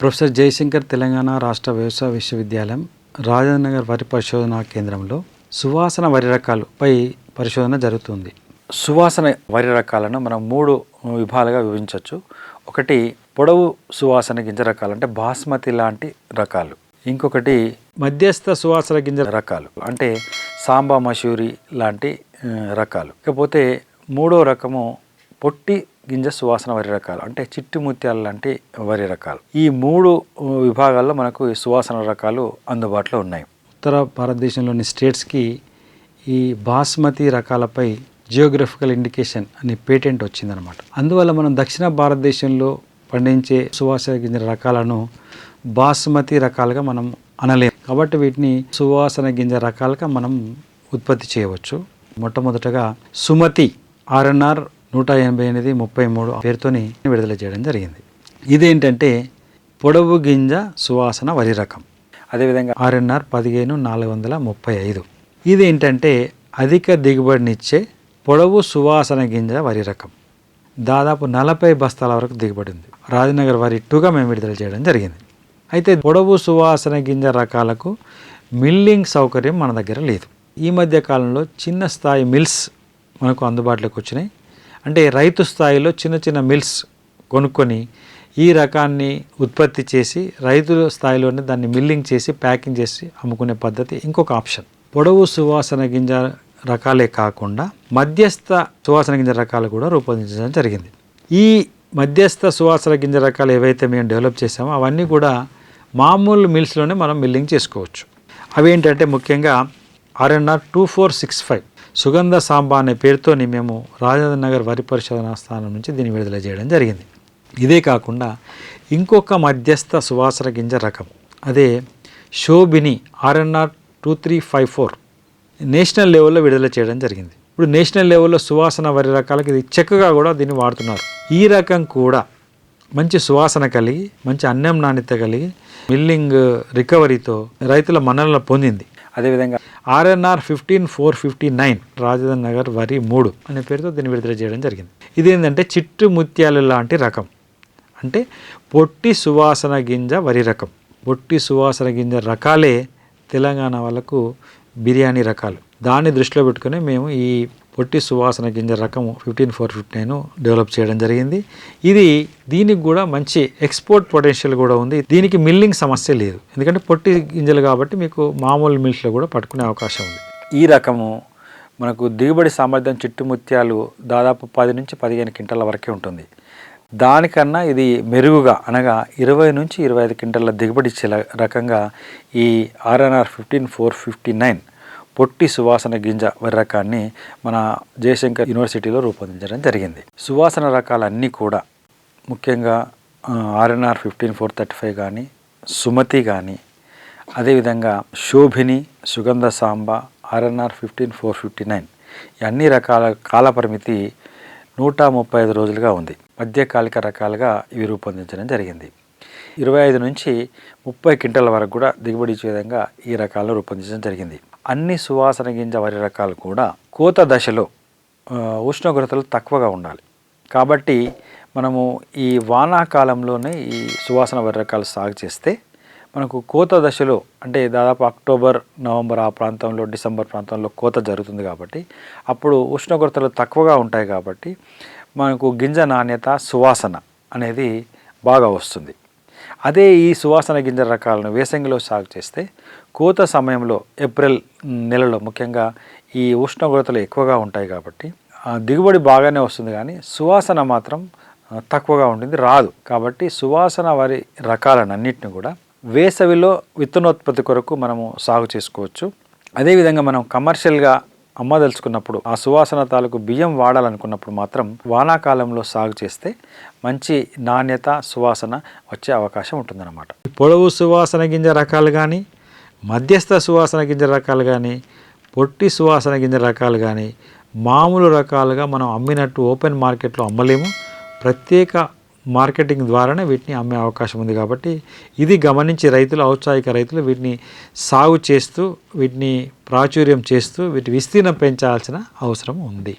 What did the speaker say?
Professor Jayashankar Telangana రాష్ట్ర వ్యవసాయ విశ్వవిద్యాలయం రాజేంద్రనగర్ వరి పరిశోధనా కేంద్రంలో సువాసన వరి రకాలపై పరిశోధన జరుగుతుంది. సువాసన వరి రకాలను మనం మూడు విభాగాలుగా విభజించవచ్చు. ఒకటి పొడవు సువాసన గింజ రకాలు అంటే బాస్మతి లాంటి రకాలు. ఇంకొకటి మధ్యస్థ సువాసన గింజ రకాలు అంటే సాంబా మసూరి లాంటి రకాలు. ఇకపోతే మూడో రకము పొట్టి గింజ సువాసన వరి రకాలు. అంటే చిట్టి ముత్యాల లాంటి వరి రకాలు. ఈ మూడు విభాగాల్లో మనకు ఈ సువాసన రకాలు అందుబాటులో ఉన్నాయి. ఉత్తర భారతదేశంలోని స్టేట్స్కి ఈ బాస్మతి రకాలపై జియోగ్రఫికల్ ఇండికేషన్ అనే పేటెంట్ వచ్చిందనమాట అందువల్ల మనం దక్షిణ భారతదేశంలో పండించే సువాసన గింజల రకాలను బాస్మతి రకాలుగా మనం అనలేము కాబట్టి వీటిని సువాసన గింజ రకాలుగా మనం ఉత్పత్తి చేయవచ్చు. మొట్టమొదటగా సుమతి ఆర్ఎన్ఆర్ నూట ఎనభై ఎనిమిది ముప్పై మూడు పేరుతోని విడుదల చేయడం జరిగింది. ఇదేంటంటే పొడవు గింజ సువాసన వరి రకం. అదేవిధంగా ఆర్ఎన్ఆర్ పదిహేను నాలుగు వందల ముప్పై ఐదు. ఇదేంటంటే అధిక దిగుబడినిచ్చే పొడవు సువాసన గింజ వరి రకం. దాదాపు నలభై బస్తాల వరకు దిగుబడి ఉంది రాజనగర్ వరి టూగా మేము విడుదల చేయడం జరిగింది. అయితే పొడవు సువాసన గింజ రకాలకు మిల్లింగ్ సౌకర్యం మన దగ్గర లేదు. ఈ మధ్య కాలంలో చిన్న స్థాయి మిల్స్ మనకు అందుబాటులోకి వచ్చినాయి. అంటే రైతు స్థాయిలో చిన్న చిన్న మిల్స్ కొనుక్కొని ఈ రకాన్ని ఉత్పత్తి చేసి రైతుల స్థాయిలోనే దాన్ని మిల్లింగ్ చేసి ప్యాకింగ్ చేసి అమ్ముకునే పద్ధతి ఇంకొక ఆప్షన్. పొడవు సువాసన గింజ రకాలే కాకుండా మధ్యస్థ సువాసన గింజ రకాలు కూడా రూపొందించడం జరిగింది. ఈ మధ్యస్థ సువాసన గింజ రకాలు ఏవైతే మేము డెవలప్ చేసామో అవన్నీ కూడా మామూలు మిల్స్లోనే మనం మిల్లింగ్ చేసుకోవచ్చు. అవి ఏంటంటే ముఖ్యంగా RNR two four six five. Sugandha Samba అనే పేరుతోని మేము రాజేంద్ర నగర్ వరి పరిశోధనా స్థానం నుంచి దీన్ని విడుదల చేయడం జరిగింది. ఇదే కాకుండా ఇంకొక మధ్యస్థ సువాసన గింజ రకం అదే Shobhini RNR two three five four national లెవెల్లో విడుదల చేయడం జరిగింది. ఇప్పుడు నేషనల్ లెవెల్లో సువాసన వరి రకాలకి ఇది చెక్కగా కూడా దీన్ని వాడుతున్నారు. ఈ రకం కూడా మంచి సువాసన కలిగి మంచి అన్నం నాణ్యత కలిగి మిల్లింగ్ రికవరీతో రైతుల మన్నలను పొందింది. అదేవిధంగా RNR fifteen four fifty nine Rajendra Nagar వరి మూడు అనే పేరుతో దీన్ని విడుదల చేయడం జరిగింది. ఇది ఏంటంటే చిట్టు ముత్యాలు లాంటి రకం. అంటే పొట్టి సువాసన గింజ వరి రకం. పొట్టి సువాసన గింజ రకాలే తెలంగాణ వాళ్ళకు బిర్యానీ రకాలు. దాన్ని దృష్టిలో పెట్టుకుని మేము ఈ పొట్టి సువాసన గింజ రకం fifteen four fifty nine develop చేయడం జరిగింది. ఇది దీనికి కూడా మంచి ఎక్స్పోర్ట్ పొటెన్షియల్ కూడా ఉంది. దీనికి మిల్లింగ్ సమస్య లేదు. ఎందుకంటే పొట్టి గింజలు కాబట్టి మీకు మామూలు మిల్స్లో కూడా పట్టుకునే అవకాశం ఉంది. ఈ రకము మనకు దిగుబడి సామర్థ్యం చిట్టుముత్యాలు దాదాపు పది నుంచి పదిహేను క్వింటల వరకే ఉంటుంది. దానికన్నా ఇది మెరుగుగా అనగా ఇరవై నుంచి ఇరవై ఐదు క్వింటల దిగుబడి ఇచ్చే రకంగా ఈ RNR fifteen four fifty nine పొట్టి సువాసన గింజ వరి రకాన్ని మన జయశంకర్ యూనివర్సిటీలో రూపొందించడం జరిగింది. సువాసన రకాలన్నీ కూడా ముఖ్యంగా RNR fifteen four thirty five కానీ సుమతి కానీ అదేవిధంగా Shobhini Sugandha Samba RNR fifteen four fifty nine ఈ అన్ని రకాల కాలపరిమితి నూట ముప్పై ఐదు రోజులుగా ఉంది. మధ్యకాలిక రకాలుగా ఇవి రూపొందించడం జరిగింది. ఇరవై ఐదు నుంచి ముప్పై క్వింటల వరకు కూడా దిగుబడి ఇచ్చే విధంగా ఈ రకాలను రూపొందించడం జరిగింది. అన్ని సువాసన గింజ వరి రకాలు కూడా కోత దశలో ఉష్ణోగ్రతలు తక్కువగా ఉండాలి. కాబట్టి మనము ఈ వానాకాలంలోనే ఈ సువాసన వరి రకాలు సాగు చేస్తే మనకు కోత దశలో అంటే దాదాపు అక్టోబర్ నవంబర్ ఆ ప్రాంతంలో డిసెంబర్ ప్రాంతంలో కోత జరుగుతుంది కాబట్టి అప్పుడు ఉష్ణోగ్రతలు తక్కువగా ఉంటాయి కాబట్టి మనకు గింజ నాణ్యత సువాసన అనేది బాగా వస్తుంది. అదే ఈ సువాసన గింజల రకాలను వేసంగిలో సాగు చేస్తే కోత సమయంలో ఏప్రిల్ నెలలో ముఖ్యంగా ఈ ఉష్ణోగ్రతలు ఎక్కువగా ఉంటాయి కాబట్టి దిగుబడి బాగానే వస్తుంది కానీ సువాసన మాత్రం తక్కువగా ఉంటుంది రాదు. కాబట్టి సువాసన వారి రకాలన్నింటిని కూడా వేసవిలో విత్తనోత్పత్తి కొరకు మనము సాగు చేసుకోవచ్చు. అదేవిధంగా మనం కమర్షియల్గా అమ్మదలుచుకున్నప్పుడు ఆ సువాసన తాలూకు బియ్యం వాడాలనుకున్నప్పుడు మాత్రం వానాకాలంలో సాగు చేస్తే మంచి నాణ్యత సువాసన వచ్చే అవకాశం ఉంటుందన్నమాట. పొడవు సువాసన గింజ రకాలు కానీ మధ్యస్థ సువాసన గింజ రకాలు కానీ పొట్టి సువాసన గింజ రకాలు కానీ మామూలు రకాలుగా మనం అమ్మినట్టు ఓపెన్ మార్కెట్లో అమ్మలేము. ప్రత్యేక మార్కెటింగ్ ద్వారానే వీటిని అమ్మే అవకాశం ఉంది కాబట్టి ఇది గమనించి రైతులు ఔత్సాహిక రైతులు వీటిని సాగు చేస్తూ వీటిని ప్రాచుర్యం చేస్తూ వీటి విస్తీర్ణం పెంచాల్సిన అవసరం ఉంది.